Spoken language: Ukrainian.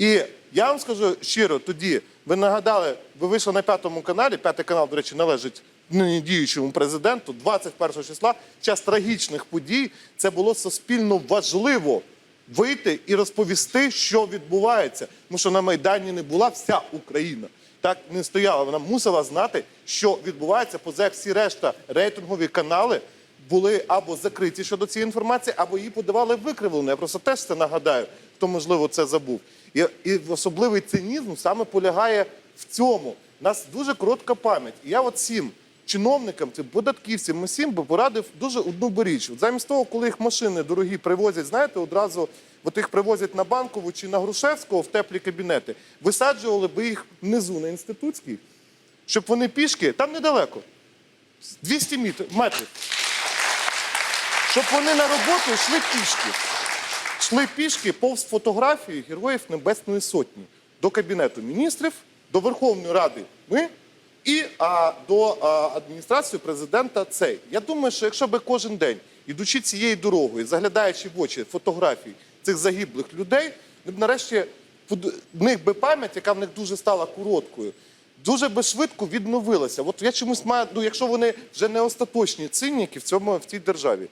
І я вам скажу щиро, тоді ви нагадали, ви вийшли на п'ятому каналі. П'ятий канал, до речі, належить нині діючому президенту. 21 числа, час трагічних подій. Це було суспільно важливо вийти і розповісти, що відбувається. Тому що на Майдані не була вся Україна. Так не стояла. Вона мусила знати, що відбувається, поза всі решта рейтингові канали були або закриті щодо цієї інформації, або її подавали викривлено. Я просто теж це нагадаю, хто можливо це забув. І, і особливий цинізм саме полягає в цьому. У нас дуже коротка пам'ять. І я от всім чиновникам, цим податківцям, усім би порадив дуже одну би річ. От замість того, коли їх машини дорогі привозять, знаєте, одразу от їх привозять на банкову чи на Грушевського в теплі кабінети, висаджували би їх внизу на інститутській, щоб вони пішки, там недалеко, 200 метрів щоб вони на роботу йшли пішки. Йшли пішки повз фотографії героїв Небесної Сотні до Кабінету міністрів, до Верховної Ради ми і а, до а, адміністрації президента цей. Я думаю, що якщо би кожен день, ідучи цією дорогою, заглядаючи в очі фотографій цих загиблих людей, б нарешті в них би пам'ять, яка в них дуже стала короткою, дуже би швидко відновилася. От я чомусь маю, ну якщо вони вже не остаточні цинніки в цьому в цій державі.